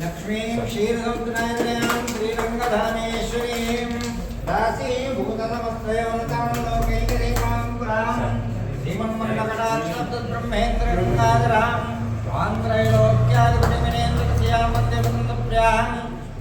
లక్ష్మీం క్షీరసముద్రాయణాం శ్రీరంగధామేశ్వరీం రాశీభూతనమస్తయోనతాం లోకైకదేవాం పురాం శ్రీమన్మన్నకటాక్షబ్దబ్రహ్మేంద్రగంగాధరాం వాంద్రైలోక్యాదిగుణిమినేంద్రస్యామద్యవృందప్ర్యాం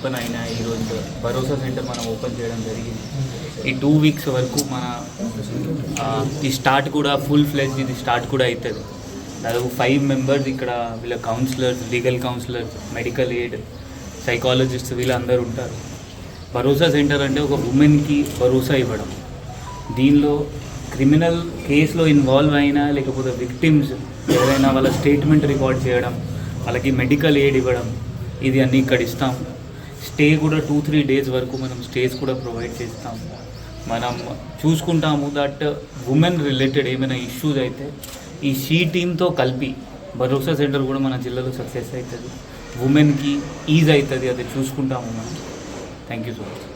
open అయిన ఈరోజు భరోసా centre మనం ఓపెన్ చేయడం జరిగింది. ఈ టూ వీక్స్ వరకు మన ఈ స్టార్ట్ కూడా ఫుల్ ఫ్లెజ్ ఇది స్టార్ట్ కూడా అవుతుంది దాదాపు ఫైవ్ మెంబర్స్ ఇక్కడ వీళ్ళ counsellors legal counsellors medical aid psychologist వీళ్ళందరూ ఉంటారు. భరోసా సెంటర్ అంటే ఒక ఉమెన్కి భరోసా ఇవ్వడం. దీనిలో క్రిమినల్ కేసులో ఇన్వాల్వ్ అయినా లేకపోతే విక్టిమ్స్ ఎవరైనా వాళ్ళ స్టేట్మెంట్ రికార్డ్ చేయడం వాళ్ళకి మెడికల్ ఎయిడ్ ఇవ్వడం ఇది అన్నీ ఇక్కడ ఇస్తాం. స్టే కూడా టూ త్రీ డేస్ వరకు మనం స్టేస్ కూడా ప్రొవైడ్ చేస్తాము. మనం చూసుకుంటాము దట్ ఉమెన్ రిలేటెడ్ ఏమైనా ఇష్యూస్ అయితే ఈ షీ టీమ్తో కలిపి భరోసా సెంటర్ కూడా మన జిల్లాలో సక్సెస్ అవుతుంది. ఉమెన్కి ఈజ్ అవుతుంది అది చూసుకుంటాము మనం. Thank you so much